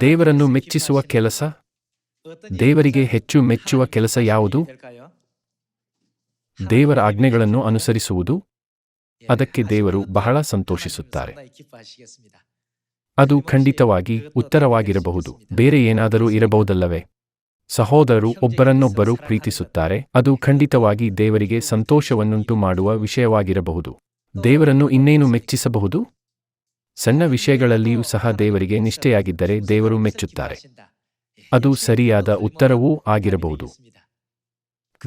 ದೇವರನ್ನು ಮೆಚ್ಚಿಸುವ ಕೆಲಸ? ದೇವರಿಗೆ ಹೆಚ್ಚು ಮೆಚ್ಚುವ ಕೆಲಸ ಯಾವುದು? ದೇವರ ಆಜ್ಞೆಗಳನ್ನು ಅನುಸರಿಸುವುದು? ಅದಕ್ಕೆ ದೇವರು ಬಹಳ ಸಂತೋಷಿಸುತ್ತಾರೆ. ಅದು ಖಂಡಿತವಾಗಿ ಉತ್ತರವಾಗಿರಬಹುದು. ಬೇರೆ ಏನಾದರೂ ಇರಬಹುದಲ್ಲವೇ? ಸಹೋದರರು ಒಬ್ಬರನ್ನೊಬ್ಬರು ಪ್ರೀತಿಸುತ್ತಾರೆ. ಅದು ಖಂಡಿತವಾಗಿ ದೇವರಿಗೆ ಸಂತೋಷವನ್ನುಂಟು ಮಾಡುವ ವಿಷಯವಾಗಿರಬಹುದು. ದೇವರನ್ನು ಇನ್ನೇನು ಮೆಚ್ಚಿಸಬಹುದು? ಸಣ್ಣ ವಿಷಯಗಳಲ್ಲಿಯೂ ಸಹ ದೇವರಿಗೆ ನಿಷ್ಠೆಯಾಗಿದ್ದರೆ ದೇವರು ಮೆಚ್ಚುತ್ತಾರೆ. ಅದು ಸರಿಯಾದ ಉತ್ತರವೂ ಆಗಿರಬಹುದು.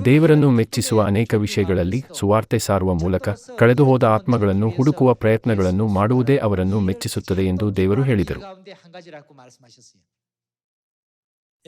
ದೇವರನ್ನು ಮೆಚ್ಚಿಸುವ ಅನೇಕ ವಿಷಯಗಳಲ್ಲಿ ಸುವಾರ್ತೆ ಸಾರುವ ಮೂಲಕ ಕಳೆದುಹೋದ ಆತ್ಮಗಳನ್ನು ಹುಡುಕುವ ಪ್ರಯತ್ನಗಳನ್ನು ಮಾಡುವುದೇ ಅವರನ್ನು ಮೆಚ್ಚಿಸುತ್ತದೆ ಎಂದು ದೇವರು ಹೇಳಿದರು.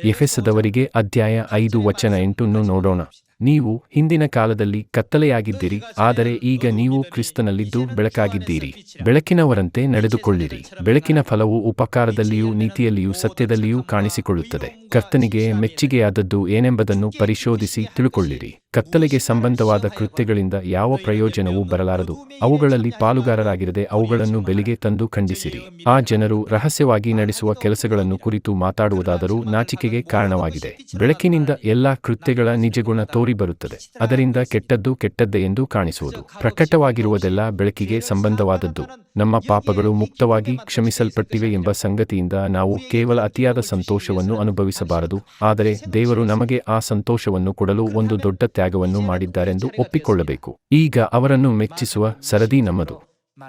ಎಫೆಸದವರಿಗೆ ಅಧ್ಯಾಯ ಐದು ವಚನ ಎಂಟನ್ನು ನೋಡೋಣ. ನೀವು ಹಿಂದಿನ ಕಾಲದಲ್ಲಿ ಕತ್ತಲೆಯಾಗಿದ್ದಿರಿ, ಆದರೆ ಈಗ ನೀವು ಕ್ರಿಸ್ತನಲ್ಲಿದ್ದು ಬೆಳಕಾಗಿದ್ದೀರಿ. ಬೆಳಕಿನವರಂತೆ ನಡೆದುಕೊಳ್ಳಿರಿ. ಬೆಳಕಿನ ಫಲವು ಉಪಕಾರದಲ್ಲಿಯೂ ನೀತಿಯಲ್ಲಿಯೂ ಸತ್ಯದಲ್ಲಿಯೂ ಕಾಣಿಸಿಕೊಳ್ಳುತ್ತದೆ. ಕರ್ತನಿಗೆ ಮೆಚ್ಚಿಗೆಯಾದದ್ದು ಏನೆಂಬುದನ್ನು ಪರಿಶೋಧಿಸಿ ತಿಳುಕೊಳ್ಳಿರಿ. ಕತ್ತಲೆಗೆ ಸಂಬಂಧವಾದ ಕೃತ್ಯಗಳಿಂದ ಯಾವ ಪ್ರಯೋಜನವೂ ಬರಲಾರದು. ಅವುಗಳಲ್ಲಿ ಪಾಲುಗಾರರಾಗಿರದೆ ಅವುಗಳನ್ನು ಬೆಲೆಗೆ ತಂದು ಖಂಡಿಸಿರಿ. ಆ ಜನರು ರಹಸ್ಯವಾಗಿ ನಡೆಸುವ ಕೆಲಸಗಳನ್ನು ಕುರಿತು ಮಾತಾಡುವುದಾದರೂ ನಾಚಿಕೆಗೆ ಕಾರಣವಾಗಿದೆ. ಬೆಳಕಿನಿಂದ ಎಲ್ಲಾ ಕೃತ್ಯಗಳ ನಿಜಗುಣ ತೋರಿ ಬರುತ್ತದೆ ಅದರಿಂದ ಕೆಟ್ಟದ್ದು ಕೆಟ್ಟದ್ದೇ ಎಂದು ಕಾಣಿಸುವುದು. ಪ್ರಕಟವಾಗಿರುವುದೆಲ್ಲ ಬೆಳಕಿಗೆ ಸಂಬಂಧವಾದದ್ದು. ನಮ್ಮ ಪಾಪಗಳು ಮುಕ್ತವಾಗಿ ಕ್ಷಮಿಸಲ್ಪಟ್ಟಿವೆ ಎಂಬ ಸಂಗತಿಯಿಂದ ನಾವು ಕೇವಲ ಅತಿಯಾದ ಸಂತೋಷವನ್ನು ಅನುಭವಿಸಬಾರದು. ಆದರೆ ದೇವರು ನಮಗೆ ಆ ಸಂತೋಷವನ್ನು ಕೊಡಲು ಒಂದು ದೊಡ್ಡ ತ್ಯಾಗವನ್ನು ಮಾಡಿದ್ದಾರೆಂದು ಒಪ್ಪಿಕೊಳ್ಳಬೇಕು. ಈಗ ಅವರನ್ನು ಮೆಚ್ಚಿಸುವ ಸರದಿ ನಮ್ಮದು.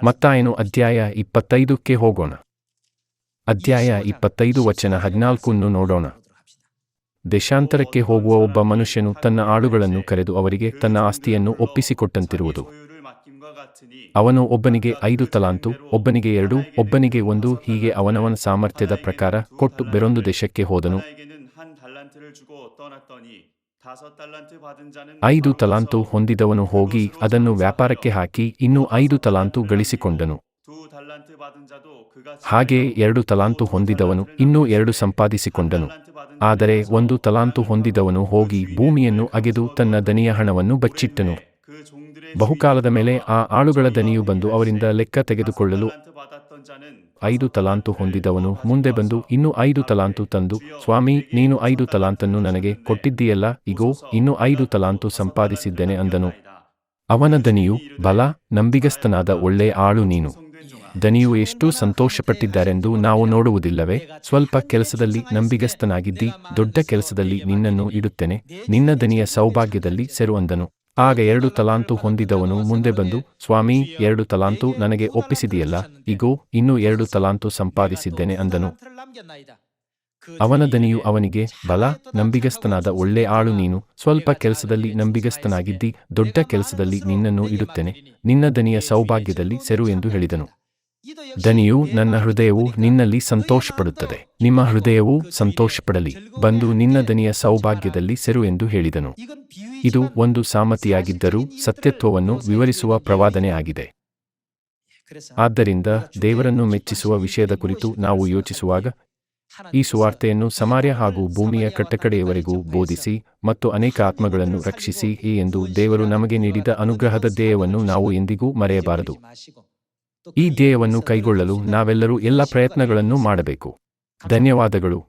ಮತ್ತಾಯನು ಅಧ್ಯಾಯ ಇಪ್ಪತ್ತೈದಕ್ಕೆ ಹೋಗೋಣ. ಅಧ್ಯಾಯ ಇಪ್ಪತ್ತೈದು ವಚನ ಹದಿನಾಲ್ಕನ್ನು ನೋಡೋಣ. ದೇಶಾಂತರಕ್ಕೆ ಹೋಗುವ ಒಬ್ಬ ಮನುಷ್ಯನು ತನ್ನ ಆಳುಗಳನ್ನು ಕರೆದು ಅವರಿಗೆ ತನ್ನ ಆಸ್ತಿಯನ್ನು ಒಪ್ಪಿಸಿಕೊಟ್ಟಂತಿರುವುದು. ಅವನು ಒಬ್ಬನಿಗೆ ಐದು ತಲಾಂತು, ಒಬ್ಬನಿಗೆ ಎರಡು, ಒಬ್ಬನಿಗೆ ಒಂದು, ಹೀಗೆ ಅವನವನ ಸಾಮರ್ಥ್ಯದ ಪ್ರಕಾರ ಕೊಟ್ಟು ಬೇರೊಂದು ದೇಶಕ್ಕೆ ಹೋದನು. ಐದು ತಲಾಂತು ಹೊಂದಿದವನು ಹೋಗಿ ಅದನ್ನು ವ್ಯಾಪಾರಕ್ಕೆ ಹಾಕಿ ಇನ್ನೂ ಐದು ತಲಾಂತು ಗಳಿಸಿಕೊಂಡನು ಹಾಗೆ ಎರಡು ತಲಾಂತು ಹೊಂದಿದವನು ಇನ್ನೂ ಎರಡು ಸಂಪಾದಿಸಿಕೊಂಡನು ಆದರೆ ಒಂದು ತಲಾಂತು ಹೊಂದಿದವನು ಹೋಗಿ ಭೂಮಿಯನ್ನು ಅಗೆದು ತನ್ನ ದನಿಯ ಹಣವನ್ನು ಬಚ್ಚಿಟ್ಟನು ಬಹುಕಾಲದ ಮೇಲೆ ಆ ಆಳುಗಳ ದನಿಯು ಬಂದು ಅವರಿಂದ ಲೆಕ್ಕ ತೆಗೆದುಕೊಳ್ಳಲು ಐದು ತಲಾಂತು ಹೊಂದಿದವನು ಮುಂದೆ ಬಂದು ಇನ್ನೂ ಐದು ತಲಾಂತು ತಂದು, ಸ್ವಾಮಿ, ನೀನು ಐದು ತಲಾಂತನ್ನು ನನಗೆ ಕೊಟ್ಟಿದ್ದೀಯಲ್ಲ, ಇಗೋ, ಇನ್ನೂ ಐದು ತಲಾಂತು ಸಂಪಾದಿಸಿದ್ದೇನೆ ಅಂದನು. ಅವನ ದನಿಯು ಬಲ, ನಂಬಿಗಸ್ತನಾದ ಒಳ್ಳೆ ಆಳು ನೀನು. ದನಿಯು ಎಷ್ಟು ಸಂತೋಷಪಟ್ಟಿದ್ದಾರೆಂದು ನಾವು ನೋಡುವುದಿಲ್ಲವೇ? ಸ್ವಲ್ಪ ಕೆಲಸದಲ್ಲಿ ನಂಬಿಗಸ್ತನಾಗಿದ್ದಿ, ದೊಡ್ಡ ಕೆಲಸದಲ್ಲಿ ನಿನ್ನನ್ನು ಇಡುತ್ತೇನೆ, ನಿನ್ನ ದನಿಯ ಸೌಭಾಗ್ಯದಲ್ಲಿ ಸೆರು ಅಂದನು. ಆಗ ಎರಡು ತಲಾಂತು ಹೊಂದಿದವನು ಮುಂದೆ ಬಂದು, ಸ್ವಾಮಿ, ಎರಡು ತಲಾಂತು ನನಗೆ ಒಪ್ಪಿಸಿದೆಯಲ್ಲ, ಇಗೋ, ಇನ್ನೂ ಎರಡು ತಲಾಂತು ಸಂಪಾದಿಸಿದ್ದೇನೆ ಅಂದನು. ಅವನ ದನಿಯು ಅವನಿಗೆ, ಬಲ ನಂಬಿಗಸ್ತನಾದ ಒಳ್ಳೆ ಆಳು ನೀನು, ಸ್ವಲ್ಪ ಕೆಲಸದಲ್ಲಿ ನಂಬಿಗಸ್ತನಾಗಿದ್ದಿ ದೊಡ್ಡ ಕೆಲಸದಲ್ಲಿ ನಿನ್ನನ್ನು ಇಡುತ್ತೇನೆ, ನಿನ್ನ ದನಿಯ ಸೌಭಾಗ್ಯದಲ್ಲಿ ಸೆರು ಎಂದು ಹೇಳಿದನು. ದನಿಯು ನನ್ನ ಹೃದಯವು ನಿನ್ನಲ್ಲಿ ಸಂತೋಷಪಡುತ್ತದೆ. ನಿಮ್ಮ ಹೃದಯವು ಸಂತೋಷಪಡಲಿ. ಬಂದು ನಿನ್ನ ದನಿಯ ಸೌಭಾಗ್ಯದಲ್ಲಿ ಸೆರು ಎಂದು ಹೇಳಿದನು. ಇದು ಒಂದು ಸಾಮತಿಯಾಗಿದ್ದರೂ ಸತ್ಯತ್ವವನ್ನು ವಿವರಿಸುವ ಪ್ರವಾದನೆ ಆಗಿದೆ. ಆದ್ದರಿಂದ ದೇವರನ್ನು ಮೆಚ್ಚಿಸುವ ವಿಷಯದ ಕುರಿತು ನಾವು ಯೋಚಿಸುವಾಗ ಈ ಸುವಾರ್ತೆಯನ್ನು ಸಮಾರ್ಯ ಹಾಗೂ ಭೂಮಿಯ ಕಟ್ಟಕಡೆಯವರೆಗೂ ಬೋಧಿಸಿ ಮತ್ತು ಅನೇಕ ಆತ್ಮಗಳನ್ನು ರಕ್ಷಿಸಿ ಎಂದು ದೇವರು ನಮಗೆ ನೀಡಿದ ಅನುಗ್ರಹದ ಧ್ಯೇಯವನ್ನು ನಾವು ಎಂದಿಗೂ ಮರೆಯಬಾರದು. ಈ ಧ್ಯೇಯವನ್ನು ಕೈಗೊಳ್ಳಲು ನಾವೆಲ್ಲರೂ ಎಲ್ಲ ಪ್ರಯತ್ನಗಳನ್ನು ಮಾಡಬೇಕು. ಧನ್ಯವಾದಗಳು.